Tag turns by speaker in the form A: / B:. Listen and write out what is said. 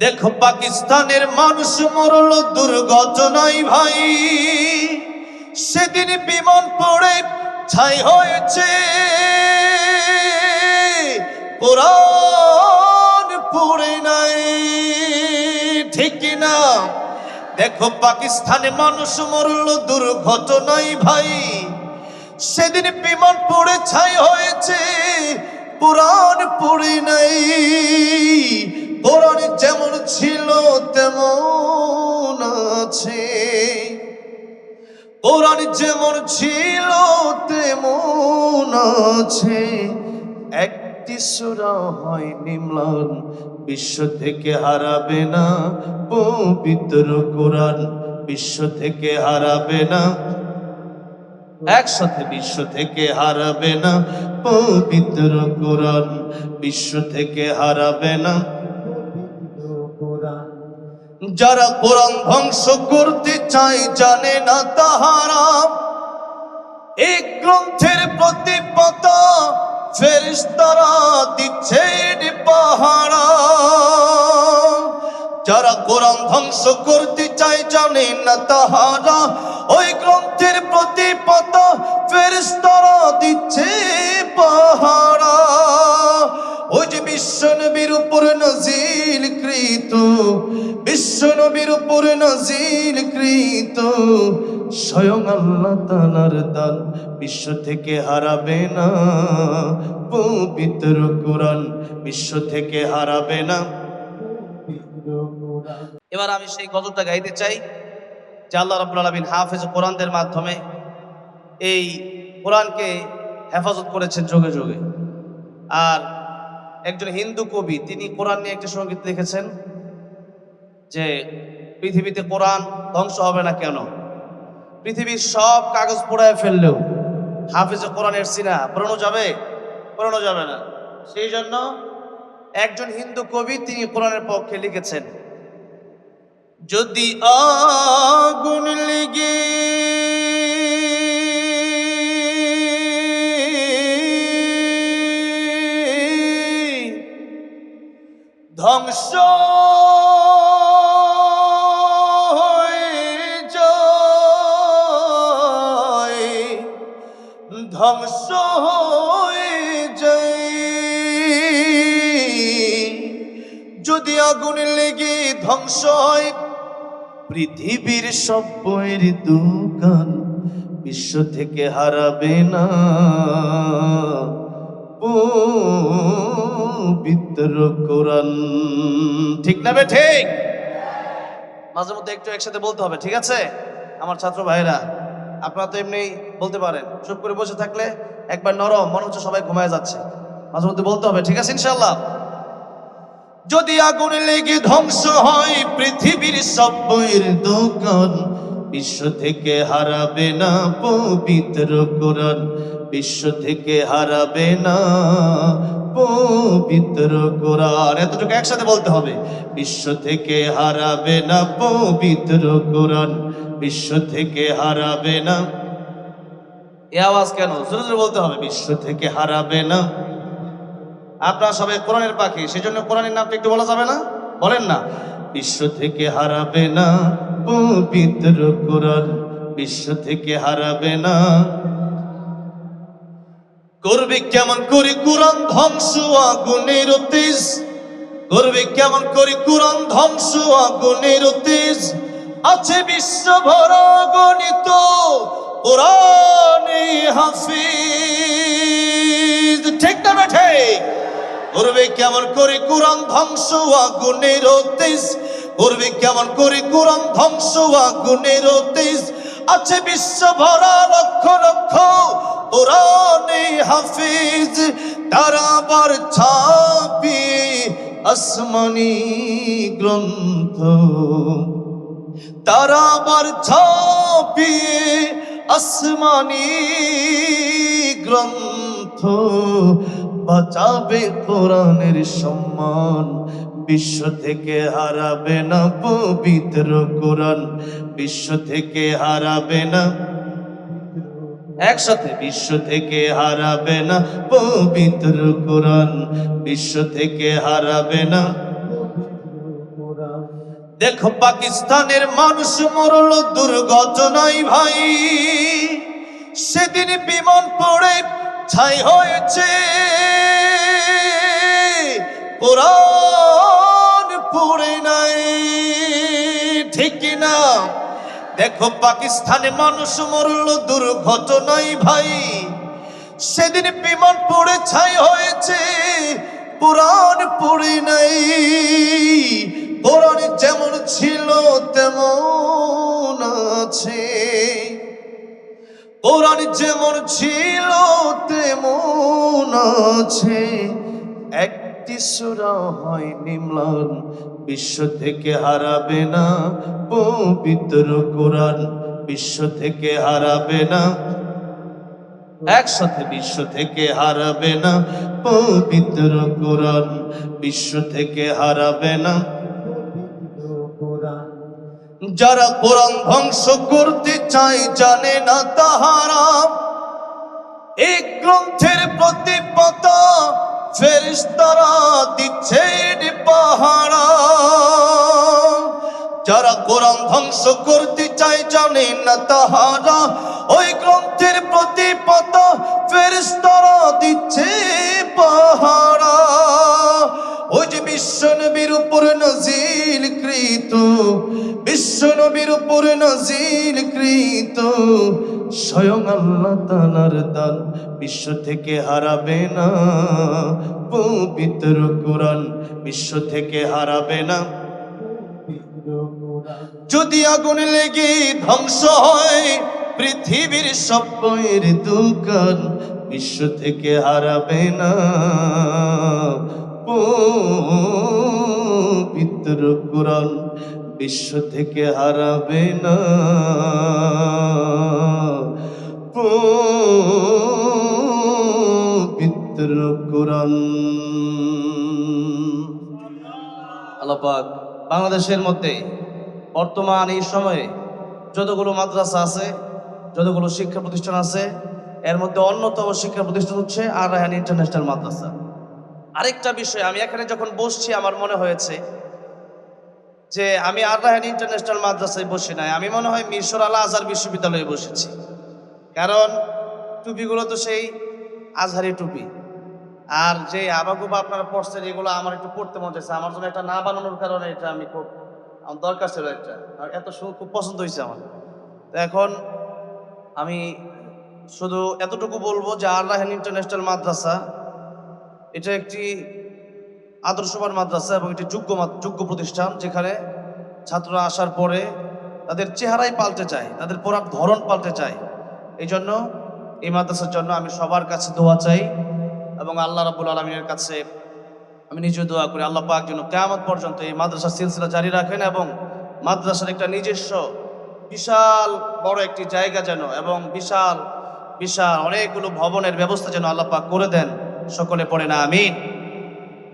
A: দেখো, পাকিস্তানের মানুষ মরল দুর্ঘটনায় ভাই। সেদিন বিমান পড়ে ছাই হয়েছে। পড়ে নাই। না দেখো, পাকিস্তানে মানুষ মরল দুর্ঘটনায় ভাই। সেদিন বিমান পড়ে ছাই হয়েছে, কোরআন পড়ে নাই। কোরআন যেমন ছিল, তেমন আছে। কোরআন যেমন ছিল, তেমন আছে। একটি সুরা হয় নিম্লান বিশ্ব থেকে হারাবে না পবিত্র কোরআন, বিশ্ব থেকে হারাবে না। একসাথে বিশ্ব থেকে হারাবে না পবিত্র কোরআন, বিশ্ব থেকে হারাবে না যারা কোরআন ধ্বংস করতে চায় জানে না তাহারা। এই গ্রন্থের প্রতি পাতা ফেরেশতারা দিচ্ছে পাহারা। যারা কোরআন ধ্বংস করতে চায় জানে না তাহারা। ওই গ্রন্থের প্রতি পাতা ফেরেশতারা দিচ্ছে পাহারা। ওই যে বিশ্ব বিশ্ব থেকে হারাবে না, পবিত্র কোরআন বিশ্ব থেকে হারাবে না। এবার আমি সেই গজলটা গাইতে চাই, যে আল্লাহ রাব্বুল আলামিন হাফেজ কোরআনদের মাধ্যমে এই কোরআনকে হেফাজত করেছেন যোগে যোগে। আর একজন হিন্দু কবি, তিনি কোরআন নিয়ে একটা সংগীত লিখেছেন যে, পৃথিবীতে কোরআন ধ্বংস হবে না কেন? পৃথিবীর সব কাগজ পোড়ায় ফেললেও হাফিজে কোরআনের সিনা পড়ানো যাবে? পড়ানো যাবে না। সেই জন্য একজন হিন্দু কবি তিনি কোরআনের পক্ষে লিখেছেন, যদি আগুন লেগে ধ্বংস ধ্বংস যদি আগুন লেগে ধ্বংস হয়, পৃথিবীর সব বইয়ের দোকান বিশ্ব থেকে হারাবে না। পবিত্র কোরআন না ঠিক। মাঝে মধ্যে একটু একসাথে বলতে হবে, ঠিক আছে? আমার ছাত্র ভাইরা আপনারা তো এমনি বলতে পারেন, চুপ করে বসে থাকলে একবার নরম, মনে হচ্ছে সবাই ঘুমায় যাচ্ছে। মাঝে মধ্যে বলতে হবে, ঠিক আছে ইনশাল্লাহ যদি আগুন লেগে ধ্বংস হয়, পৃথিবীর সব বইয়ের দোকান বিশ্ব থেকে হারাবে না পবিত্র কোরআন। বিশ্ব থেকে হারাবে না পবিত্র কোরআন। এতটুকু একসাথে বলতে হবে। বিশ্ব থেকে হারাবে না পবিত্র কোরআন। বিশ্ব থেকে হারাবে না। এ আওয়াজ কেন? জোরে জোরে বলতে হবে। বিশ্ব থেকে হারাবে না। আপনারা সবাই কোরআনের পাখি সেই জন্য কোরআনের নামটা একটু বলা যাবে না? বলেন না। বিশ্ব থেকে হারাবে না পবিত্র কোরআন। বিশ্ব থেকে হারাবে না করবে কেমন করে কোরআন ধ্বংস আগুনের তেজ করবে কেমন করে কোরআন ধ্বংস আগুনের তেজ আছে বিশ্ব ভরা গণিত ঠিক না না করবে কেমন করে কোরআন ধ্বংস আগুনের তেজ করবে কেমন করে কোরআন ধ্বংস আগুনের তেজ আছে বিশ্ব ভরা লক্ষ লক্ষ কোরআনে হাফিজ তারা আবার ছাপি আসমানি গ্রন্থ। তারা আবার ছাপিয়ে আসমানি গ্রন্থ। বাঁচাবে কোরআনের সম্মান, বিশ্ব থেকে হারাবে না পবিত্র কোরআন। বিশ্ব থেকে হারাবে না একসাথে বিশ্ব থেকে হারাবে না পবিত্র কোরআন। বিশ্ব থেকে হারাবে না। দেখো পাকিস্তানের মানুষ মরল দুর্ঘটনায় ভাই। সেদিন বিমান পড়ে ছাই হয়েছে। পুরাণ পড়ে নাই। ঠিক না। দেখো, পাকিস্তানে মানুষ মরল দুর্ঘটনায় ভাই। সেদিন বিমান পড়ে ছাই হয়েছে, পুরাণ পড়ে নাই। পুরাণ যেমন ছিল, তেমন আছে। পুরাণ যেমন ছিল, তেমন আছে। একটি সুরা হয় নিম্লান, বিশ্ব থেকে হারাবে না পবিত্র কোরআন, বিশ্ব থেকে হারাবে না, একসাথে বিশ্ব থেকে হারাবে না পবিত্র কোরআন, বিশ্ব থেকে হারাবে না যারা কোরআন ধ্বংস করতে চায় জানে না তাহারা। এই গ্রন্থের প্রতি পাতা ফেরিস্তারা দিচ্ছে পাহারা যারা কোরআন ধ্বংস করতে চায় জানে না তাহারা। ওই গ্রন্থের প্রতি পাতা ফেরিস্তারা দিচ্ছে পাহারা ওই যে বিশ্ব নবীর উপর নজিল কৃত বিশ্ব নবীর উপর নজিল কৃত, স্বয়ং আল্লাহ তালার দান বিশ্ব থেকে হারাবে না। পবিত্র কোরআন বিশ্ব থেকে হারাবে না। যদি আগুন লেগে ধ্বংস হয়, পৃথিবীর সব বইয়ের দোকান বিশ্ব থেকে হারাবে না। পবিত্র কোরআন বিশ্ব থেকে হারাবে না। পবিত্র কোরআন। আল্লাপাক বাংলাদেশের মধ্যে বর্তমান এই সময়ে যতগুলো মাদ্রাসা আছে, যতগুলো শিক্ষা প্রতিষ্ঠান আছে, এর মধ্যে অন্যতম শিক্ষা প্রতিষ্ঠান হচ্ছে আর রাহান ইন্টারন্যাশনাল মাদ্রাসা। আরেকটা বিষয়, আমি এখানে যখন বসছি, আমার মনে হয়েছে যে আমি আর রাহান ইন্টারন্যাশনাল মাদ্রাসায় বসে নাই। আমি মনে হয় মিশর আলা আজহার বিশ্ববিদ্যালয়ে বসেছি। কারণ টুপিগুলো তো সেই আজহারি টুপি। আর যে আবাগুবা আপনারা পড়ছেন, এগুলো আমার একটু পড়তে মন চাইছে। আমার জন্য একটা না বানানোর কারণে এটা আমি খুব, আমার দরকার ছিল একটা। আর এত খুব পছন্দ হয়েছে আমার। তো এখন আমি শুধু এতটুকু বলব যে আর রাহেন ইন্টারন্যাশনাল মাদ্রাসা, এটা একটি আদর্শবান মাদ্রাসা এবং একটি যোগ্য যোগ্য প্রতিষ্ঠান যেখানে ছাত্ররা আসার পরে তাদের চেহারাই পাল্টে চায় তাদের পড়ার ধরন পাল্টে যায়। এই জন্য এই মাদ্রাসার জন্য আমি সবার কাছে দোয়া চাই এবং আল্লাহ রাবুল আলমিনের কাছে আমি নিজেও দোয়া করি, আল্লাহ পাক যেন কেমন পর্যন্ত এই মাদ্রাসার সিলসিলা জারি রাখেন এবং মাদ্রাসার একটা নিজস্ব বিশাল বড় একটি জায়গা যেন এবং বিশাল বিশাল অনেকগুলো ভবনের ব্যবস্থা যেন আল্লাহ পাক করে দেন। সকলে পড়ে না, আমিন।